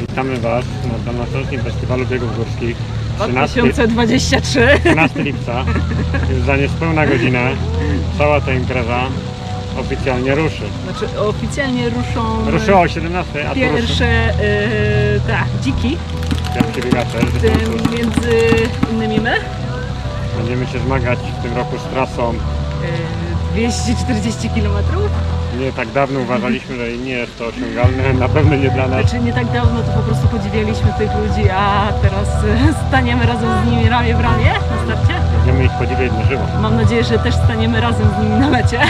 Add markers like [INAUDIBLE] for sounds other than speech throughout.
Witamy Was na naszorocznym festiwalu biegów górskich. 13, 2023. 13 lipca. Już za niespełna godzinę cała ta impreza oficjalnie ruszy. Znaczy oficjalnie ruszą Ruszyła o 17, a tu ruszy pierwsze yy, tak, dziki, pierwsi biegacze. w tym między innymi my. Będziemy się zmagać w tym roku z trasą. Yy, 240 km. Nie tak dawno uważaliśmy, że nie jest to osiągalne, [LAUGHS] na pewno nie dla nas. Znaczy nie tak dawno to po prostu podziwialiśmy tych ludzi, a teraz yy, [LAUGHS] staniemy razem z nimi ramię w ramię na starcie. Będziemy ich podziwiać na żywo. Mam nadzieję, że też staniemy razem z nimi na mecie.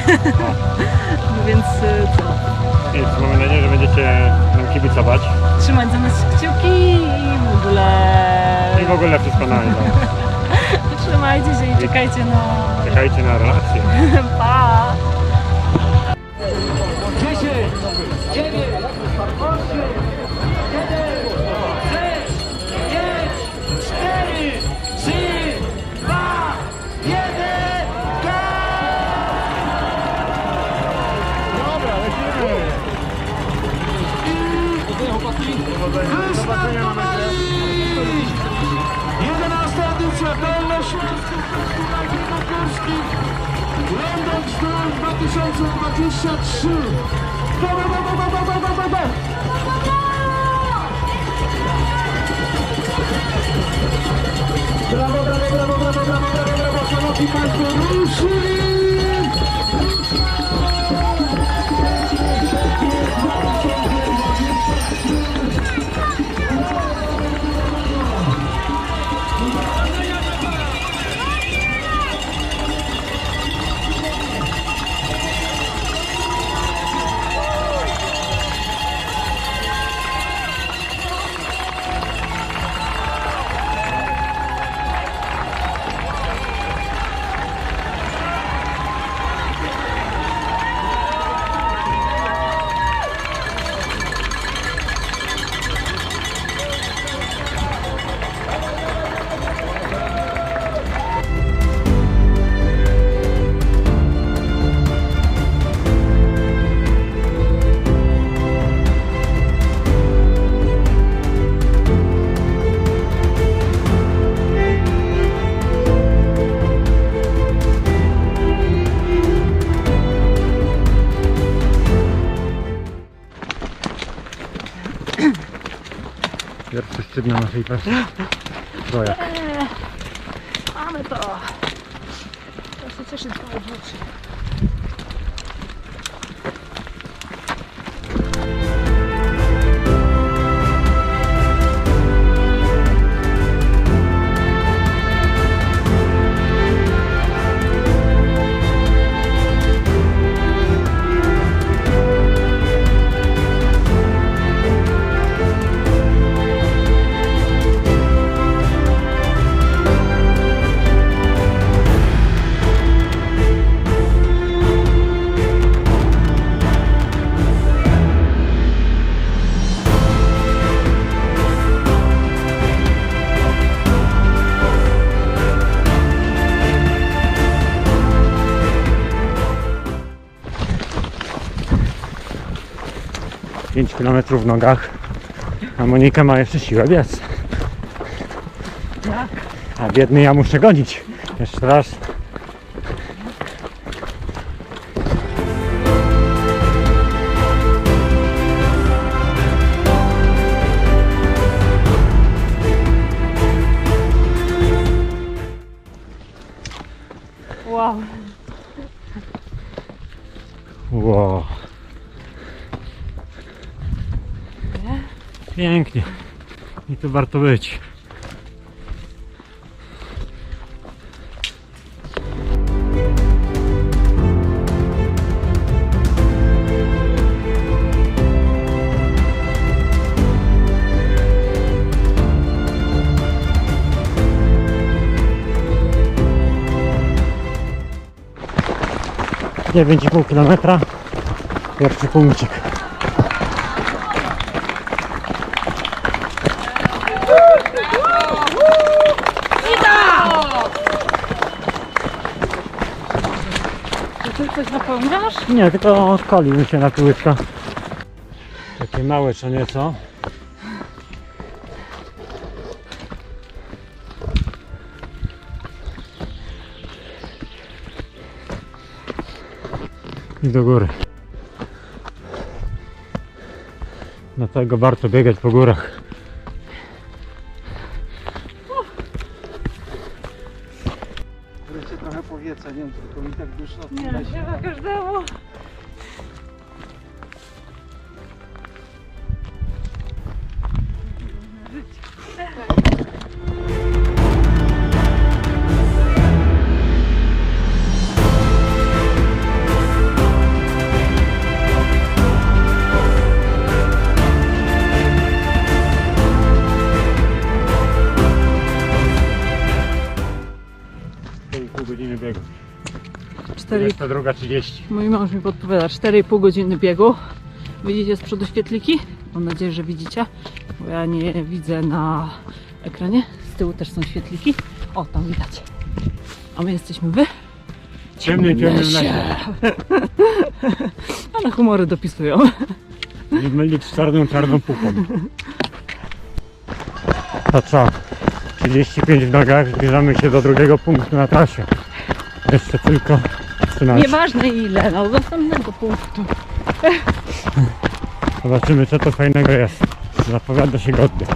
No [LAUGHS] więc yy, co? I mamy nadzieję, że będziecie nam kibicować. Trzymać za nas kciuki i w ogóle... I w ogóle wszystko na. Trzymajcie się i czekajcie na... Czekajcie na relacje. Pa! 10, 9, 8, 7, 6, 5, 4, 3, 2, 1, GOL! Dobra, lecimy! Wyszła Marii! 11 edycja Dolnośląskich 2023 Go, go, go, go, go, go, go, go, go! Brawo, brawo, brawo, brawo, brawo, brawo, brawo, szanowni państwo, ruszyli! i nasz projekt. Mamy to! Teraz się cieszę z oczy. Kilometrów w nogach. A Monika ma jeszcze siłę biec. A biedny ja muszę gonić. Jeszcze raz. Pięknie. I tu warto być. Dziewięć i pół kilometra. Pierwszy punkcik. coś napełniasz? Nie, tylko odkolił mi się na kółeczka. Takie małe czy nieco. I do góry. Dlatego warto biegać po górach. Duszno Nie, chyba każdemu. 4, druga 30. mój mąż mi podpowiada 4,5 godziny biegu. Widzicie z przodu świetliki? Mam nadzieję, że widzicie, bo ja nie widzę na ekranie. Z tyłu też są świetliki. O, tam widać. A my jesteśmy wy? Ciemnym, ciemnym lesie. Ale [LAUGHS] humory dopisują. Nie mylić z czarną, czarną pupą. To co? 35 w nogach, zbliżamy się do drugiego punktu na trasie. Jeszcze tylko 13. Nieważne ile, no do następnego punktu. Zobaczymy co to fajnego jest. Zapowiada się godnie.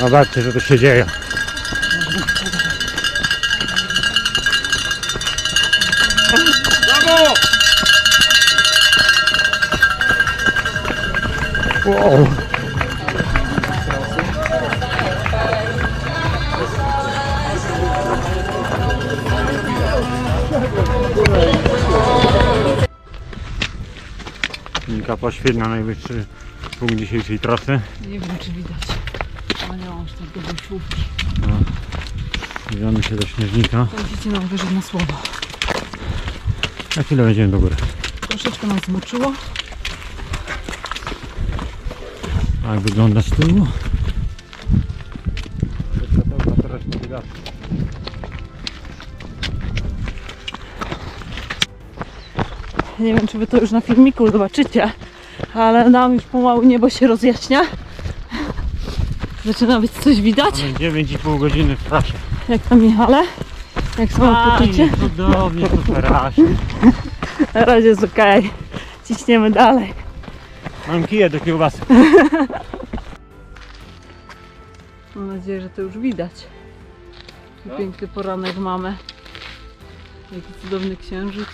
Zobaczcie co tu się dzieje. Wow. Nika poświeć na najwyższy punkt dzisiejszej trasy. Nie wiem czy widać. Ale nie mam aż tak dobrej śrubki. Zbliżamy się do śnieżnika. To musicie nam wierzyć na słowo. Na chwilę będziemy do góry. Troszeczkę nas zmoczyło. A jak wygląda z tyłu? Nie wiem, czy wy to już na filmiku zobaczycie, ale nam już pomału niebo się rozjaśnia. Zaczyna być coś widać. Mamy 9,5 godziny w trasie. Jak tam Michale? Jak samopoczucie? cudownie, super [LAUGHS] rasie. Na razie jest okej. Ciśniemy dalej. Mam kije do kiełbasy. [LAUGHS] Mam nadzieję, że to już widać. Jaki piękny poranek mamy. Jaki cudowny księżyc.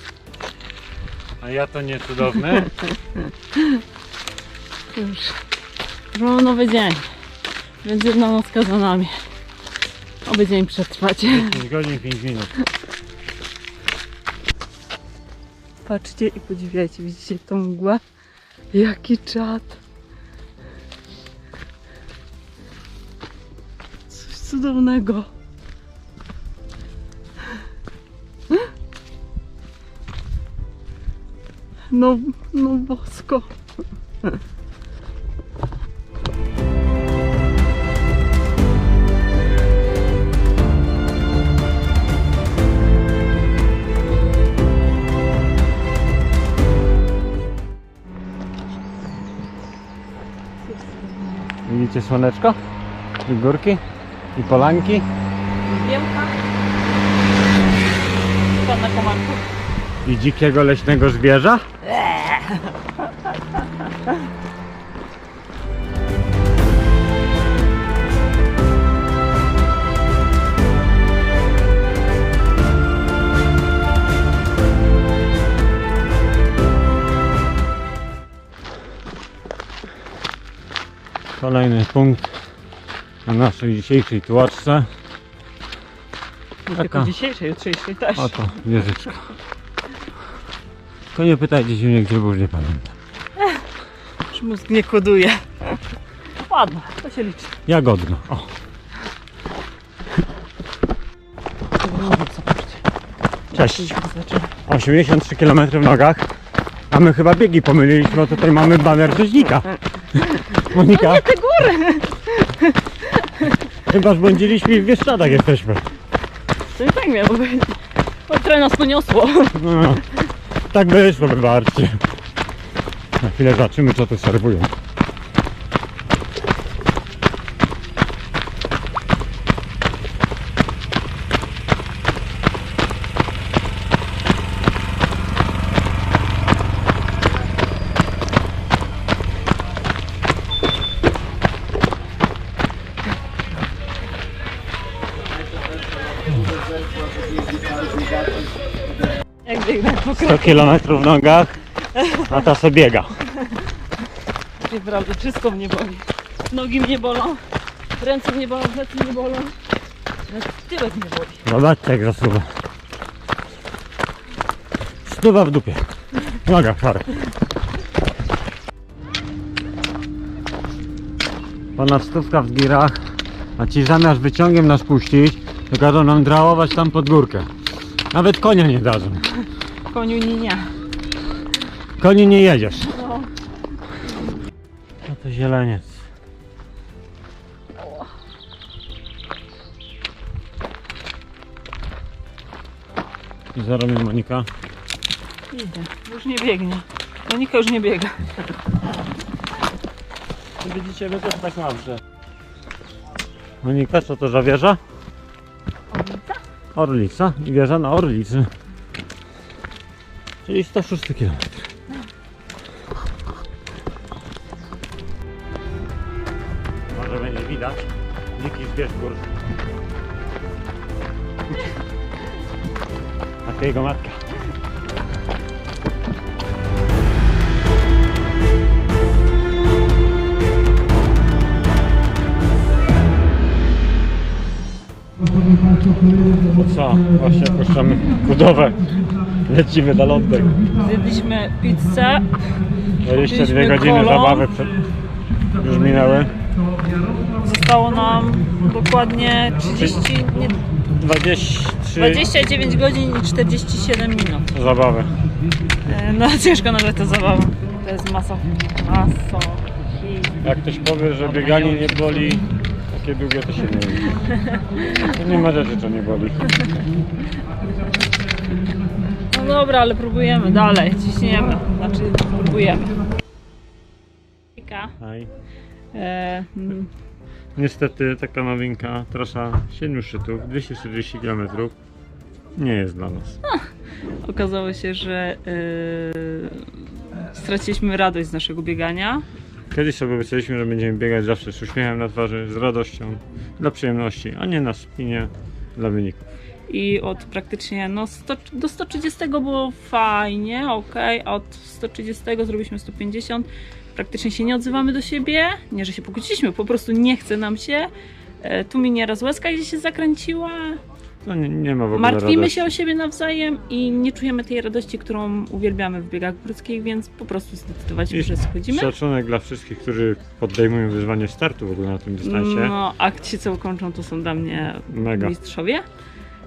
A ja to nie cudowne. [LAUGHS] Już, już mamy nowy dzień. Więc jedna nocka za nami. Oby dzień przetrwać. 5 godzin, 5 minut. Patrzcie i podziwiajcie, widzicie tą mgłę? Jaki czad! Coś cudownego. No, no bosko. Widzicie słoneczko? I górki? I polanki? Pana komarku. I dzikiego leśnego zwierza? Kolejny punkt na naszej dzisiejszej tułaczce. Nie tylko Taka. dzisiejszej, jutrzejszej też. Oto wieżyczka. Tylko nie pytajcie się mnie gdzie, bo już nie pamiętam. Już mózg nie koduje. Ładne, to się liczy. Jagodno. O, cześć. Zaczyna. 83 km w nogach. A my chyba biegi pomyliliśmy, bo tutaj mamy baner rzeźnika. Monika, Nie te góry! chyba zbłądziliśmy i w Bieszczadach jesteśmy. To i tak miało być. O, trochę nas poniosło. No, tak wyszło, wybaczcie. Na chwilę zobaczymy co tu serwują. Jak biegnę po 100 km w nogach, a ta sobie biega. Naprawdę, wszystko mnie boli. Nogi mnie bolą, ręce mnie bolą, plecy mnie bolą. Nawet tyłek mnie boli. Zobaczcie jak zasuwa. Stuwa w dupie. W nogach, parę. Ponad stówka w girach, a ci zamiast wyciągiem nas puścić, to każą nam drałować tam pod górkę. Nawet konia nie dadzą. Koniu nie, nie. Koni nie jedziesz. No. No to zieleniec. I za robię Monika. Idzie, już nie biegnie. Monika już nie biega. Widzicie, my też tak mam, że... Monika, co to za wieża? Orlica i wieża na Orlicy. Czyli 106 km. Może będzie widać. Dziki z gór. A jego matka. Co? Właśnie opuszczamy budowę. Lecimy na lądek. Zjedliśmy pizzę. 22 Piliśmy godziny kolą. zabawy przed... już minęły. Zostało nam dokładnie 30, nie, 23 29 godzin i 47 minut. zabawy. E, No [LAUGHS] ciężko nazwać to zabawą. To jest masa. Maso. Jak ktoś powie, że bieganie nie boli, takie długie to się nie. To nie ma rzeczy, co nie boli. No dobra, ale próbujemy dalej. Ciśniemy. Znaczy próbujemy. Aj. E, mm, Niestety taka nowinka, trasa 7 szczytów, 240 km nie jest dla nas. okazało się, że e, straciliśmy radość z naszego biegania. Kiedyś sobie obiecaliśmy, że będziemy biegać zawsze z uśmiechem na twarzy, z radością, dla przyjemności, a nie na spinie dla wyników. I od praktycznie no 100, do 130 było fajnie, ok, a od 130 zrobiliśmy 150. Praktycznie się nie odzywamy do siebie. Nie, że się pokłóciliśmy, po prostu nie chce nam się. E, Tu mi nieraz łezka gdzieś się zakręciła. No nie, nie ma w ogóle Martwimy radości. się o siebie nawzajem i nie czujemy tej radości, którą uwielbiamy w biegach górskich, więc po prostu zdecydowaliśmy, I że schodzimy. Szacunek dla wszystkich, którzy podejmują wyzwanie startu w ogóle na tym dystansie. No, a ci co ukończą to są dla mnie Mega. mistrzowie.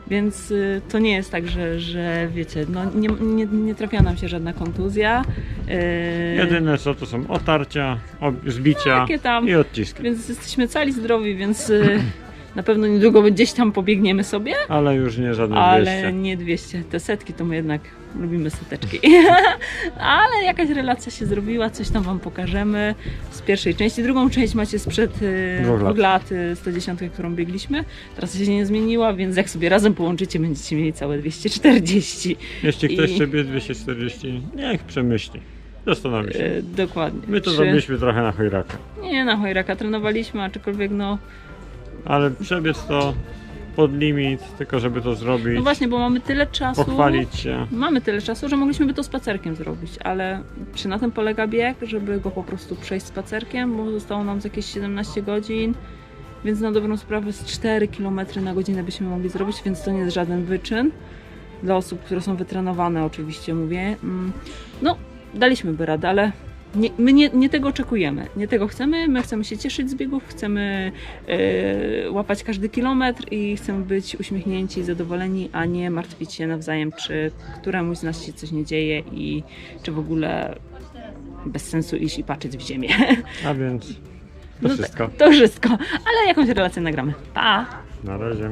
Więc y, to nie jest tak, że, że wiecie, no nie, nie, nie trafia nam się żadna kontuzja. Y, Jedyne co to są otarcia, ob- zbicia Takie tam. i odciski. Więc jesteśmy cali zdrowi, więc y, [CLEARS THROAT] na pewno niedługo gdzieś tam pobiegniemy sobie, Ale już nie żadne ale 200. nie 200. Te setki to my jednak lubimy seteczki. [LAUGHS] ale jakaś relacja się zrobiła, coś tam wam pokażemy z pierwszej części. Drugą część macie sprzed y, Dwóch lat. lat, y, 110, którą biegliśmy. Teraz się nie zmieniła, więc jak sobie razem połączycie, będziecie mieli całe 240. Jeśli ktoś i- biec 240, niech przemyśli. Zastanowi się. Y, dokładnie. My to Czy- zrobiliśmy trochę na chojraka. Nie, na chojraka trenowaliśmy, aczkolwiek no, Ale przebiec to pod limit, tylko żeby to zrobić, no właśnie, bo mamy tyle czasu. pochwalić się. Mamy tyle czasu, że mogliśmy by to spacerkiem zrobić, ale czy na tym polega bieg, żeby go po prostu przejść spacerkiem, bo zostało nam z jakieś 17 godzin, więc na dobrą sprawę z 4 km na godzinę byśmy mogli zrobić, więc to nie jest żaden wyczyn. Dla osób, które są wytrenowane oczywiście mówię. Mm, No, daliśmy by radę, ale nie, my nie, nie tego oczekujemy, nie tego chcemy, my chcemy się cieszyć z biegów, chcemy e, łapać każdy kilometr i chcemy być uśmiechnięci, zadowoleni, a nie martwić się nawzajem, czy któremuś z nas się coś nie dzieje i czy w ogóle bez sensu iść i patrzeć w ziemię. A więc to No wszystko. To wszystko, ale jakąś relację nagramy. Pa! Na razie.